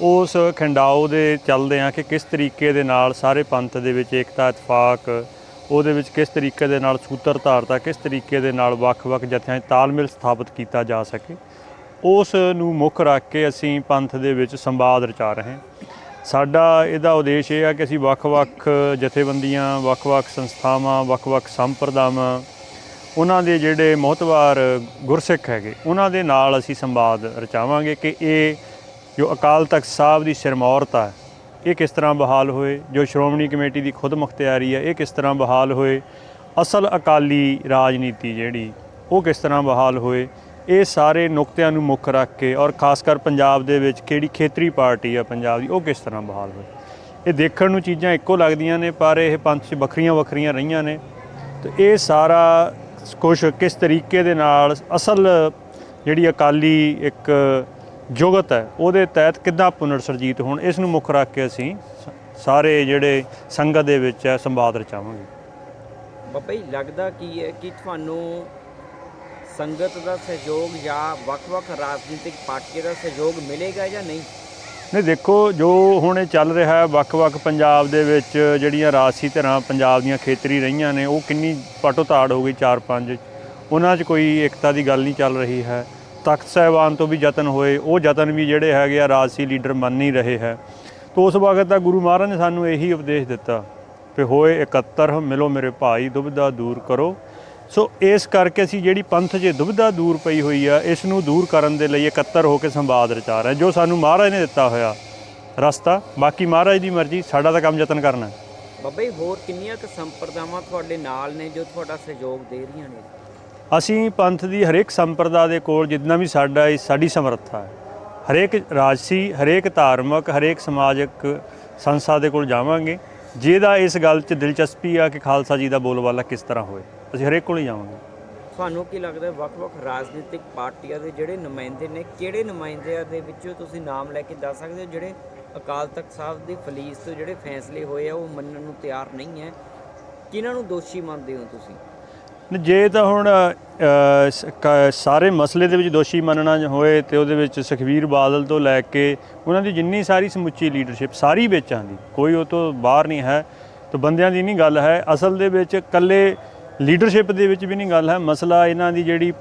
Speaker 1: ਉਸ ਖਿੰਡਾਓ ਦੇ ਚੱਲਦੇ ਆ ਕਿ ਕਿਸ ਤਰੀਕੇ ਦੇ ਨਾਲ ਸਾਰੇ ਪੰਥ ਦੇ ਵਿੱਚ ਏਕਤਾ, ਇਤਫਾਕ, ਉਹਦੇ ਵਿੱਚ ਕਿਸ ਤਰੀਕੇ ਦੇ ਨਾਲ ਸੂਤਰ ਧਾਰਤਾ ਕਿਸ ਤਰੀਕੇ ਦੇ ਨਾਲ ਵੱਖ-ਵੱਖ ਜਥਿਆਂ 'ਚ ਤਾਲਮੇਲ ਸਥਾਪਿਤ ਕੀਤਾ ਜਾ ਸਕੇ, ਉਸ ਨੂੰ ਮੁੱਖ ਰੱਖ ਕੇ ਅਸੀਂ ਪੰਥ ਦੇ ਵਿੱਚ ਸੰਵਾਦ ਰਚਾ ਰਹੇ ਹਾਂ। ਸਾਡਾ ਇਹਦਾ ਉਦੇਸ਼ ਇਹ ਆ ਕਿ ਅਸੀਂ ਵੱਖ-ਵੱਖ ਜਥੇਬੰਦੀਆਂ, ਵੱਖ-ਵੱਖ ਸੰਸਥਾਵਾਂ, ਵੱਖ-ਵੱਖ ਸੰਪਰਦਾਵਾਂ, ਉਹਨਾਂ ਦੇ ਜਿਹੜੇ ਮੋਹਤਵਾਰ ਗੁਰਸਿੱਖ ਹੈਗੇ, ਉਹਨਾਂ ਦੇ ਨਾਲ ਅਸੀਂ ਸੰਵਾਦ ਰਚਾਵਾਂਗੇ ਕਿ ਇਹ ਜੋ ਅਕਾਲ ਤਖਤ ਸਾਹਿਬ ਦੀ ਸਿਰਮੌਰਤ ਹੈ ਇਹ ਕਿਸ ਤਰ੍ਹਾਂ ਬਹਾਲ ਹੋਏ? ਜੋ ਸ਼੍ਰੋਮਣੀ ਕਮੇਟੀ ਦੀ ਖੁਦ ਮੁਖਤਿਆਰੀ ਹੈ ਇਹ ਕਿਸ ਤਰ੍ਹਾਂ ਬਹਾਲ ਹੋਏ? ਅਸਲ ਅਕਾਲੀ ਰਾਜਨੀਤੀ ਜਿਹੜੀ, ਉਹ ਕਿਸ ਤਰ੍ਹਾਂ ਬਹਾਲ ਹੋਏ? ਇਹ ਸਾਰੇ ਨੁਕਤਿਆਂ ਨੂੰ ਮੁੱਖ ਰੱਖ ਕੇ ਔਰ ਖਾਸ ਕਰ ਪੰਜਾਬ ਦੇ ਵਿੱਚ ਕਿਹੜੀ ਖੇਤਰੀ ਪਾਰਟੀ ਆ ਪੰਜਾਬ ਦੀ, ਉਹ ਕਿਸ ਤਰ੍ਹਾਂ ਬਹਾਲ ਹੋਈ ਇਹ ਦੇਖਣ ਨੂੰ ਚੀਜ਼ਾਂ ਇੱਕੋ ਲੱਗਦੀਆਂ ਨੇ, ਪਰ ਇਹ ਪੰਥ 'ਚ ਵੱਖਰੀਆਂ ਵੱਖਰੀਆਂ ਰਹੀਆਂ ਨੇ। ਤੇ ਇਹ ਸਾਰਾ ਕੁਛ ਕਿਸ ਤਰੀਕੇ ਦੇ ਨਾਲ ਅਸਲ ਜਿਹੜੀ ਅਕਾਲੀ ਇੱਕ ਜੁਗਤ ਹੈ ਉਹਦੇ ਤਹਿਤ ਕਿੱਦਾਂ ਪੁਨਰ ਸਰਜੀਤ ਹੋਣ ਇਸ ਨੂੰ ਮੁੱਖ ਰੱਖ ਕੇ ਅਸੀਂ ਸਾਰੇ ਜਿਹੜੇ ਸੰਗਤ ਦੇ ਵਿੱਚ ਹੈ ਸੰਵਾਦ ਰਚਾਵਾਂਗੇ।
Speaker 2: ਬਾਬਾ ਜੀ ਲੱਗਦਾ ਕੀ ਹੈ ਕਿ ਤੁਹਾਨੂੰ ਸੰਗਤ ਦਾ ਸਹਿਯੋਗ ਜਾਂ ਵੱਖ-ਵੱਖ ਰਾਜਨੀਤਿਕ ਪਾਰਟੀਆਂ ਦਾ ਸਹਿਯੋਗ ਮਿਲੇਗਾ ਜਾਂ ਨਹੀਂ?
Speaker 1: ਨਹੀਂ ਦੇਖੋ ਜੋ ਹੁਣ ਇਹ ਚੱਲ ਰਿਹਾ ਹੈ ਵੱਖ-ਵੱਖ ਪੰਜਾਬ ਦੇ ਵਿੱਚ ਜਿਹੜੀਆਂ ਰਾਜਸੀ ਧਿਰਾਂ ਪੰਜਾਬ ਦੀਆਂ ਖੇਤਰੀ ਰਹੀਆਂ ਨੇ ਉਹ ਕਿੰਨੀ ਪਾਟੋ ਤਾੜ ਹੋ ਗਈ 4-5 ਉਹਨਾਂ 'ਚ ਕੋਈ ਏਕਤਾ ਦੀ ਗੱਲ ਨਹੀਂ ਚੱਲ ਰਹੀ ਹੈ। ਤਖਤ ਸਾਹਿਬਾਨ ਤੋਂ ਵੀ ਯਤਨ ਹੋਏ, ਉਹ ਯਤਨ ਵੀ ਜਿਹੜੇ ਹੈਗੇ ਆ ਰਾਜਸੀ ਲੀਡਰ ਮੰਨ ਨਹੀਂ ਰਹੇ ਹੈ। ਤੋਂ ਉਸ ਵਕਤ ਦਾ ਗੁਰੂ ਮਹਾਰਾਜ ਨੇ ਸਾਨੂੰ ਇਹੀ ਉਪਦੇਸ਼ ਦਿੱਤਾ ਕਿ ਹੋਏ ਇਕੱਤਰ, ਮਿਲੋ ਮੇਰੇ ਭਾਈ, ਦੁਬਿਧਾ ਦੂਰ ਕਰੋ। ਸੋ ਇਸ ਕਰਕੇ ਅਸੀਂ ਜਿਹੜੀ ਪੰਥ 'ਚ ਦੁਬਿਧਾ ਦੂਰ ਪਈ ਹੋਈ ਆ, ਇਸ ਨੂੰ ਦੂਰ ਕਰਨ ਦੇ ਲਈ ਇਕੱਤਰ ਹੋ ਕੇ ਸੰਵਾਦ ਰਚਾ ਰਹੇ ਜੋ ਸਾਨੂੰ ਮਹਾਰਾਜ ਨੇ ਦਿੱਤਾ ਹੋਇਆ ਰਸਤਾ। ਬਾਕੀ ਮਹਾਰਾਜ ਦੀ ਮਰਜ਼ੀ, ਸਾਡਾ ਤਾਂ ਕੰਮ ਯਤਨ ਕਰਨਾ
Speaker 2: ਬਾਬਾ ਜੀ, ਹੋਰ ਕਿੰਨੀਆਂ ਕੁ ਸੰਪਰਦਾਵਾਂ ਤੁਹਾਡੇ ਨਾਲ ਨੇ ਜੋ ਤੁਹਾਡਾ ਸਹਿਯੋਗ ਦੇ ਰਹੀਆਂ ਨੇ?
Speaker 1: ਅਸੀਂ ਪੰਥ ਦੀ ਹਰੇਕ ਸੰਪਰਦਾ ਦੇ ਕੋਲ ਜਿੰਨਾ ਵੀ ਸਾਡਾ ਸਾਡੀ ਸਮਰੱਥਾ ਹੈ, ਹਰੇਕ ਰਾਜਸੀ, ਹਰੇਕ ਧਾਰਮਿਕ, ਹਰੇਕ ਸਮਾਜਿਕ ਸੰਸਥਾ ਦੇ ਕੋਲ ਜਾਵਾਂਗੇ, ਜਿਹਦਾ ਇਸ ਗੱਲ 'ਚ ਦਿਲਚਸਪੀ ਆ ਕਿ ਖਾਲਸਾ ਜੀ ਦਾ ਬੋਲਬਾਲਾ ਕਿਸ ਤਰ੍ਹਾਂ ਹੋਏ, ਅਸੀਂ ਹਰੇਕ ਕੋਲ ਹੀ ਜਾਵਾਂਗੇ।
Speaker 2: ਤੁਹਾਨੂੰ ਕੀ ਲੱਗਦਾ ਵੱਖ-ਵੱਖ ਰਾਜਨੀਤਿਕ ਪਾਰਟੀਆਂ ਦੇ ਜਿਹੜੇ ਨੁਮਾਇੰਦੇ ਨੇ, ਕਿਹੜੇ ਨੁਮਾਇੰਦਿਆਂ ਦੇ ਵਿੱਚੋਂ ਤੁਸੀਂ ਨਾਮ ਲੈ ਕੇ ਦੱਸ ਸਕਦੇ ਹੋ, ਜਿਹੜੇ ਅਕਾਲ ਤਖਤ ਸਾਹਿਬ ਦੀ ਫਲੀਸ ਤੋਂ ਜਿਹੜੇ ਫੈਸਲੇ ਹੋਏ ਆ, ਉਹ ਮੰਨਣ ਨੂੰ ਤਿਆਰ ਨਹੀਂ ਹੈ? ਕਿਹਨਾਂ ਨੂੰ ਦੋਸ਼ੀ ਮੰਨਦੇ ਹੋ ਤੁਸੀਂ?
Speaker 1: ਜੇ ਤਾਂ ਹੁਣ ਕ- ਸਾਰੇ ਮਸਲੇ ਦੇ ਵਿੱਚ ਦੋਸ਼ੀ ਮੰਨਣਾ ਹੋਏ ਤੇ ਉਹਦੇ ਵਿੱਚ ਸੁਖਵੀਰ ਬਾਦਲ ਤੋਂ ਲੈ ਕੇ ਉਹਨਾਂ ਦੀ ਜਿੰਨੀ ਸਾਰੀ ਸਮੁੱਚੀ ਲੀਡਰਸ਼ਿਪ ਸਾਰੀ ਵਿੱਚ ਆਂਦੀ ਕੋਈ ਉਹ ਤੋਂ ਬਾਹਰ ਨਹੀਂ ਹੈ, ਤਾਂ ਬੰਦਿਆਂ ਦੀ ਨਹੀਂ ਗੱਲ ਹੈ। ਅਸਲ ਦੇ ਵਿੱਚ ਇਕੱਲੇ ਲੀਡਰਸ਼ਿਪ ਦੇ ਵਿੱਚ ਵੀ ਨਹੀਂ ਗੱਲ ਹੈ। ਮਸਲਾ ਇਹਨਾਂ ਦੀ ਜਿਹੜੀ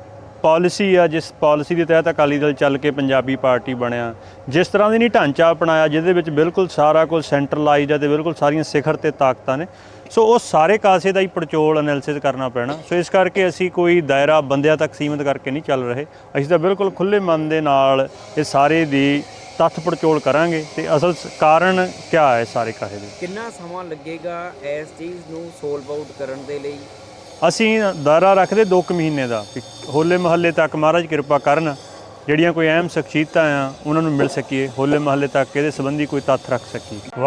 Speaker 1: ਪਾਲਿਸੀ ਆ, ਜਿਸ ਪਾਲਿਸੀ ਦੇ ਤਹਿਤ ਅਕਾਲੀ ਦਲ ਚੱਲ ਕੇ ਪੰਜਾਬੀ ਪਾਰਟੀ ਬਣਿਆ। ਜਿਸ ਤਰ੍ਹਾਂ ਦੀ ਨਹੀਂ ਢਾਂਚਾ ਅਪਣਾਇਆ, ਜਿਹਦੇ ਵਿੱਚ ਬਿਲਕੁਲ ਸਾਰਾ ਕੁਝ ਸੈਂਟਰਲਾਈਜ਼ਡ ਹੈ ਤੇ ਬਿਲਕੁਲ ਸਾਰੀਆਂ ਸਿਖਰ ਤੇ ਤਾਕਤਾਂ ਨੇ। ਸੋ ਉਹ ਸਾਰੇ ਕਾਸੇ ਦਾ ਹੀ ਪੜਚੋਲ ਐਨਾਲਿਸਿਸ ਕਰਨਾ ਪੈਣਾ। ਸੋ ਇਸ ਕਰਕੇ ਅਸੀਂ ਕੋਈ ਦਾਇਰਾ ਬੰਦਿਆਂ ਤੱਕ ਸੀਮਿਤ ਕਰਕੇ ਨਹੀਂ ਚੱਲ ਰਹੇ। ਅਸੀਂ ਤਾਂ ਬਿਲਕੁਲ ਖੁੱਲੇ ਮਨ ਦੇ ਨਾਲ ਇਹ ਸਾਰੇ ਦੀ ਤੱਥ ਪੜਚੋਲ ਕਰਾਂਗੇ ਤੇ ਅਸਲ ਸ- ਕਾਰਨ ਕੀ ਹੈ ਸਾਰੇ ਕਾਹੇ ਦੇ
Speaker 2: ਕਿੰਨਾ ਸਮਾਂ ਲੱਗੇਗਾ ਇਸ ਚੀਜ਼ ਨੂੰ ਸੋਲਵ ਆਊਟ ਕਰਨ ਦੇ ਲਈ?
Speaker 1: ਅਸੀਂ ਦਾਇਰਾ ਰੱਖਦੇ 2 ਮਹੀਨੇ ਦਾ ਕਿ ਹੋਲੇ ਮਹੱਲੇ ਤੱਕ ਮਹਾਰਾਜ ਕਿਰਪਾ ਕਰਨ, ਜਿਹੜੀਆਂ ਕੋਈ ਅਹਿਮ ਸ਼ਖਸੀਅਤਾਂ ਆ, ਉਹਨਾਂ ਨੂੰ ਮਿਲ ਸਕੀਏ, ਹੋਲੇ ਮਹੱਲੇ ਤੱਕ ਇਹਦੇ ਸੰਬੰਧੀ ਕੋਈ ਤੱਥ ਰੱਖ ਸਕੀਏ।